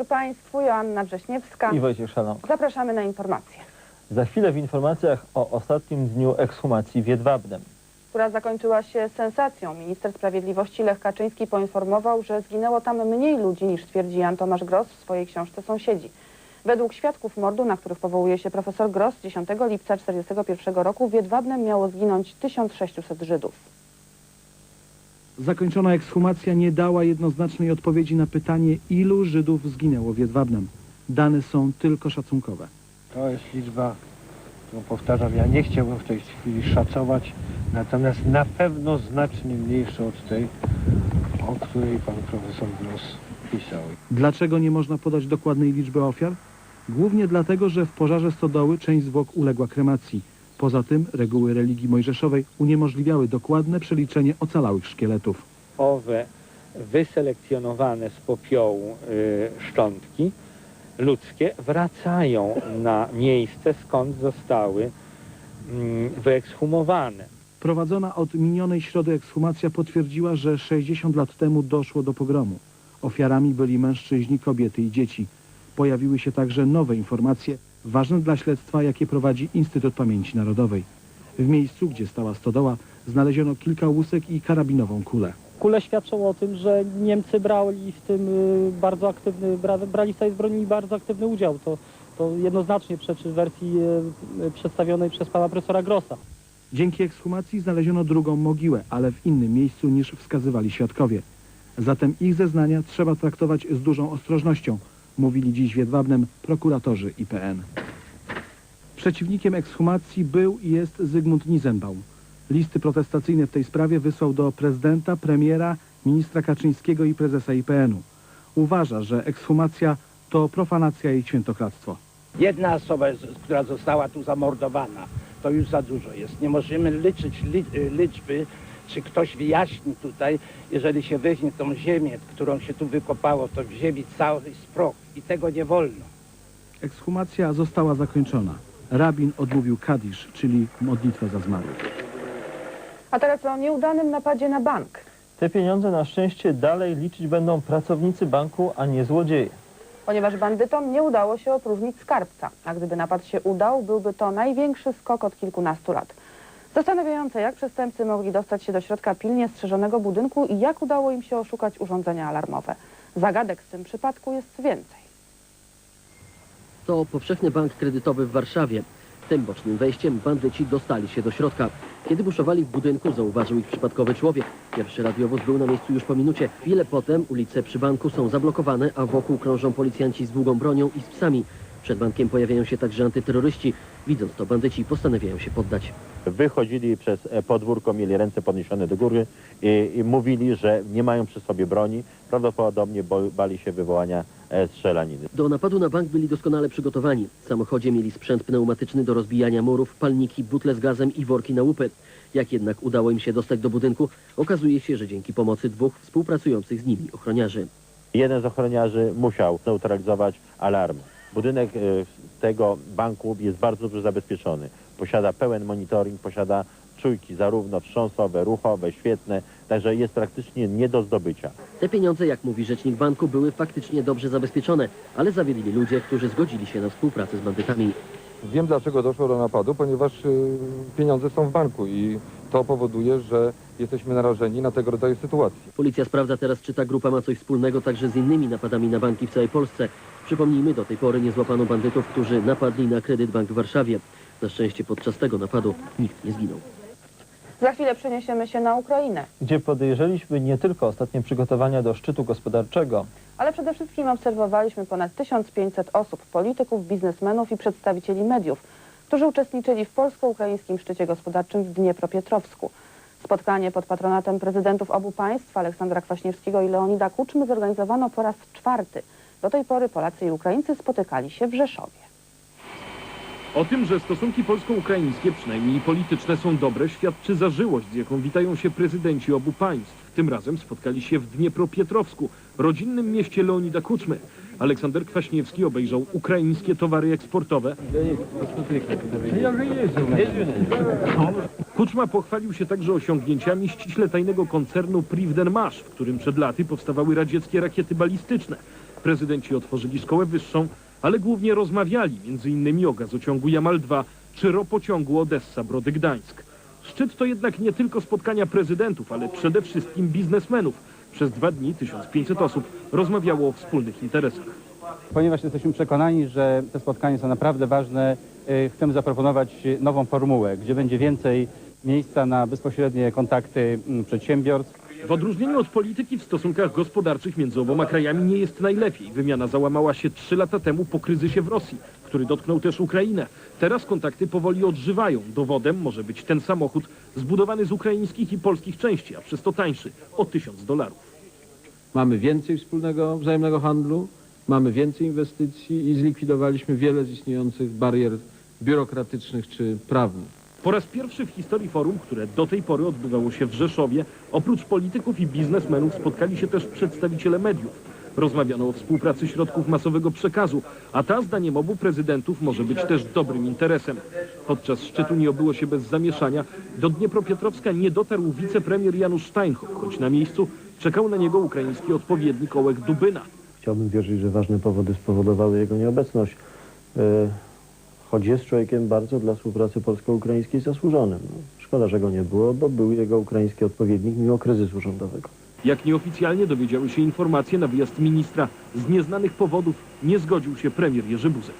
wieczór Państwu, Joanna Wrześniewska. i Wojciech Szalong. Zapraszamy na informacje, Za chwilę w informacjach o ostatnim dniu ekshumacji w Jedwabnem. która zakończyła się sensacją. Minister Sprawiedliwości Lech Kaczyński poinformował, że zginęło tam mniej ludzi niż twierdzi Jan Tomasz Gross w swojej książce Sąsiedzi. Według świadków mordu, na których powołuje się profesor Gross, 10 lipca 1941 roku w Jedwabnem miało zginąć 1600 Żydów. Zakończona ekshumacja nie dała jednoznacznej odpowiedzi na pytanie, ilu Żydów zginęło w Jedwabnem. Dane są tylko szacunkowe. To jest liczba, którą powtarzam, ja nie chciałbym w tej chwili szacować, natomiast na pewno znacznie mniejsza od tej, o której pan profesor Gross pisał. Dlaczego nie można podać dokładnej liczby ofiar? Głównie dlatego, że w pożarze stodoły część zwłok uległa kremacji. Poza tym reguły religii mojżeszowej uniemożliwiały dokładne przeliczenie ocalałych szkieletów. owe wyselekcjonowane z popiołu y, szczątki ludzkie wracają na miejsce, skąd zostały mm, wyekshumowane. Prowadzona od minionej środy ekshumacja potwierdziła, że 60 lat temu doszło do pogromu. Ofiarami byli mężczyźni, kobiety i dzieci. Pojawiły się także nowe informacje, ważne dla śledztwa, jakie prowadzi Instytut Pamięci Narodowej. W miejscu, gdzie stała stodoła, znaleziono kilka łusek i karabinową kulę. Kule świadczą o tym, że Niemcy brali w tym y, bardzo aktywny, bra, brali w tej zbrodni bardzo aktywny udział. To, to jednoznacznie przeczy wersji y, y, przedstawionej przez pana profesora Grossa. Dzięki ekshumacji znaleziono drugą mogiłę, ale w innym miejscu niż wskazywali świadkowie. Zatem ich zeznania trzeba traktować z dużą ostrożnością, mówili dziś w Jedwabnem prokuratorzy IPN. Przeciwnikiem ekshumacji był i jest Zygmunt Nizenbaum. Listy protestacyjne w tej sprawie wysłał do prezydenta, premiera, ministra Kaczyńskiego i prezesa IPN-u. Uważa, że ekshumacja to profanacja i świętokradztwo. Jedna osoba, która została tu zamordowana, to już za dużo jest. Nie możemy liczyć li, y, liczby, czy ktoś wyjaśni tutaj, jeżeli się weźmie tą ziemię, którą się tu wykopało, to w ziemi cały sprok i tego nie wolno. Ekshumacja została zakończona. Rabin odmówił kadisz, czyli modlitwę za zmarłych. A teraz o nieudanym napadzie na bank. Te pieniądze na szczęście dalej liczyć będą pracownicy banku, a nie złodzieje. Ponieważ bandytom nie udało się opróżnić skarbca, a gdyby napad się udał, byłby to największy skok od kilkunastu lat. Zastanawiające, jak przestępcy mogli dostać się do środka pilnie strzeżonego budynku i jak udało im się oszukać urządzenia alarmowe. Zagadek w tym przypadku jest więcej. To powszechny bank kredytowy w Warszawie. Tym bocznym wejściem bandyci dostali się do środka. Kiedy buszowali w budynku, zauważył ich przypadkowy człowiek. Pierwszy radiowóz był na miejscu już po minucie. Chwilę potem ulice przy banku są zablokowane, a wokół krążą policjanci z długą bronią i z psami. Przed bankiem pojawiają się także antyterroryści. Widząc to, bandyci postanawiają się poddać. Wychodzili przez e, podwórko, mieli ręce podniesione do góry i, i mówili, że nie mają przy sobie broni. Prawdopodobnie bo, bali się wywołania e, strzelaniny. Do napadu na bank byli doskonale przygotowani. W samochodzie mieli sprzęt pneumatyczny do rozbijania murów, palniki, butle z gazem i worki na łupy. Jak jednak udało im się dostać do budynku, okazuje się, że dzięki pomocy dwóch współpracujących z nimi ochroniarzy. Jeden z ochroniarzy musiał neutralizować alarm. Budynek e, tego banku jest bardzo dobrze zabezpieczony. Posiada pełen monitoring, posiada czujki zarówno wstrząsowe, ruchowe, świetne, także jest praktycznie nie do zdobycia. Te pieniądze, jak mówi rzecznik banku, były faktycznie dobrze zabezpieczone, ale zawiedli ludzie, którzy zgodzili się na współpracę z bandytami. Wiem dlaczego doszło do napadu, ponieważ y, pieniądze są w banku i to powoduje, że jesteśmy narażeni na tego rodzaju sytuacje. Policja sprawdza teraz, czy ta grupa ma coś wspólnego także z innymi napadami na banki w całej Polsce. Przypomnijmy, do tej pory nie złapano bandytów, którzy napadli na kredyt bank w Warszawie. Na szczęście podczas tego napadu nikt nie zginął. Za chwilę przeniesiemy się na Ukrainę, Gdzie podejrzeliśmy nie tylko ostatnie przygotowania do szczytu gospodarczego, ale przede wszystkim obserwowaliśmy ponad 1500 osób, polityków, biznesmenów i przedstawicieli mediów, którzy uczestniczyli w polsko-ukraińskim szczycie gospodarczym w Dniepropietrowsku. Spotkanie pod patronatem prezydentów obu państw, Aleksandra Kwaśniewskiego i Leonida Kuczmy, zorganizowano po raz czwarty. Do tej pory Polacy i Ukraińcy spotykali się w Rzeszowie. O tym, że stosunki polsko-ukraińskie, przynajmniej polityczne, są dobre, świadczy zażyłość, z jaką witają się prezydenci obu państw. Tym razem spotkali się w Dniepropietrowsku, rodzinnym mieście Leonida Kuczmy. Aleksander Kwaśniewski obejrzał ukraińskie towary eksportowe. Kuczma pochwalił się także osiągnięciami ściśle tajnego koncernu Privden Mash, w którym przed laty powstawały radzieckie rakiety balistyczne. Prezydenci otworzyli szkołę wyższą, ale głównie rozmawiali m.in. o gazociągu Jamal-2 czy ropociągu Odessa-Brody-Gdańsk. Szczyt to jednak nie tylko spotkania prezydentów, ale przede wszystkim biznesmenów. Przez dwa dni 1500 osób rozmawiało o wspólnych interesach. Ponieważ jesteśmy przekonani, że te spotkania są naprawdę ważne, y, chcemy zaproponować nową formułę, gdzie będzie więcej miejsca na bezpośrednie kontakty mm, przedsiębiorstw. W odróżnieniu od polityki w stosunkach gospodarczych między oboma krajami nie jest najlepiej. Wymiana załamała się trzy lata temu po kryzysie w Rosji, który dotknął też Ukrainę. Teraz kontakty powoli odżywają. Dowodem może być ten samochód zbudowany z ukraińskich i polskich części, a przez to tańszy o tysiąc dolarów. Mamy więcej wspólnego wzajemnego handlu, mamy więcej inwestycji i zlikwidowaliśmy wiele z istniejących barier biurokratycznych czy prawnych. Po raz pierwszy w historii forum, które do tej pory odbywało się w Rzeszowie, oprócz polityków i biznesmenów spotkali się też przedstawiciele mediów. Rozmawiano o współpracy środków masowego przekazu, a ta zdaniem obu prezydentów może być też dobrym interesem. Podczas szczytu nie obyło się bez zamieszania. Do Dniepropietrowska nie dotarł wicepremier Janusz Steinhoff, choć na miejscu czekał na niego ukraiński odpowiednik Ołek Dubyna. Chciałbym wierzyć, że ważne powody spowodowały jego nieobecność. E, Choć jest człowiekiem bardzo dla współpracy polsko-ukraińskiej zasłużonym. No, Szkoda, że go nie było, bo był jego ukraiński odpowiednik mimo kryzysu rządowego. Jak nieoficjalnie dowiedziały się informacje na wyjazd ministra, z nieznanych powodów nie zgodził się premier Jerzy Buzek.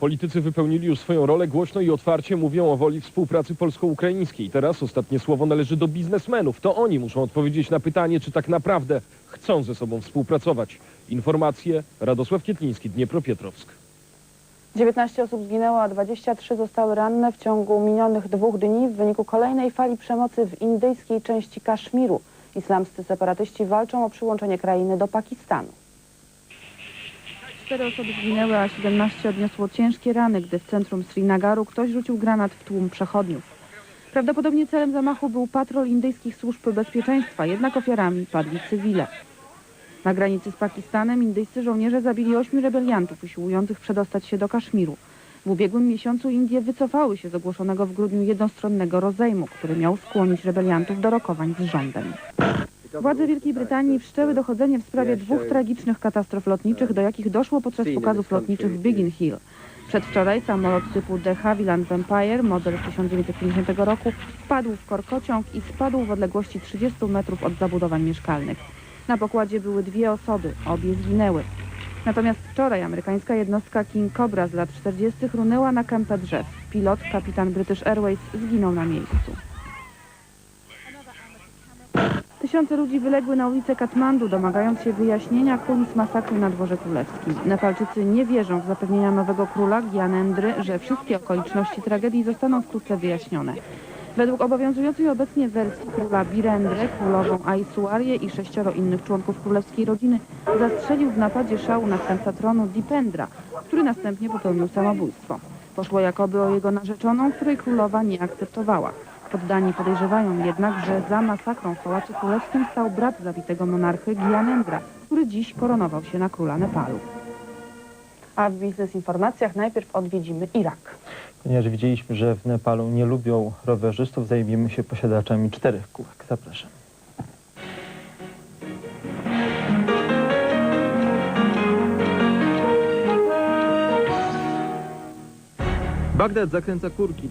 Politycy wypełnili już swoją rolę, głośno i otwarcie mówią o woli współpracy polsko-ukraińskiej. Teraz ostatnie słowo należy do biznesmenów. To oni muszą odpowiedzieć na pytanie, czy tak naprawdę chcą ze sobą współpracować. Informacje Radosław Kietliński, Dniepropietrowsk. 19 osób zginęło, a 23 zostały ranne w ciągu minionych dwóch dni w wyniku kolejnej fali przemocy w indyjskiej części Kaszmiru. Islamscy separatyści walczą o przyłączenie krainy do Pakistanu. Cztery osoby zginęły, a 17 odniosło ciężkie rany, gdy w centrum Srinagaru ktoś rzucił granat w tłum przechodniów. Prawdopodobnie celem zamachu był patrol indyjskich służb bezpieczeństwa, jednak ofiarami padli cywile. Na granicy z Pakistanem indyjscy żołnierze zabili ośmiu rebeliantów usiłujących przedostać się do Kaszmiru. W ubiegłym miesiącu Indie wycofały się z ogłoszonego w grudniu jednostronnego rozejmu, który miał skłonić rebeliantów do rokowań z rządem. Władze Wielkiej Brytanii wszczęły dochodzenie w sprawie dwóch tragicznych katastrof lotniczych, do jakich doszło podczas pokazów lotniczych w Biggin Hill. Przedwczoraj samolot typu The Havilland Vampire, model z 1950 roku, wpadł w korkociąg i spadł w odległości 30 metrów od zabudowań mieszkalnych. Na pokładzie były dwie osoby, obie zginęły. Natomiast wczoraj amerykańska jednostka King Cobra z lat 40. runęła na kępę drzew. Pilot, kapitan British Airways, zginął na miejscu. Tysiące ludzi wyległy na ulicę Katmandu, domagając się wyjaśnienia kulis masakry na dworze królewskim. Nepalczycy nie wierzą w zapewnienia nowego króla, Gyanendry, że wszystkie okoliczności tragedii zostaną wkrótce wyjaśnione. Według obowiązującej obecnie wersji króla Birendry, królową Aisuarię i sześcioro innych członków królewskiej rodziny zastrzelił w napadzie szału następca tronu Dipendra, który następnie popełnił samobójstwo. Poszło jakoby o jego narzeczoną, której królowa nie akceptowała. Poddani podejrzewają jednak, że za masakrą w Pałacu Królewskim stał brat zabitego monarchy Gyanendra, który dziś koronował się na króla Nepalu. A w biznes informacjach najpierw odwiedzimy Irak. Ponieważ widzieliśmy, że w Nepalu nie lubią rowerzystów, zajmiemy się posiadaczami czterech kółek. Zapraszam. Bagdad zakręca kurki.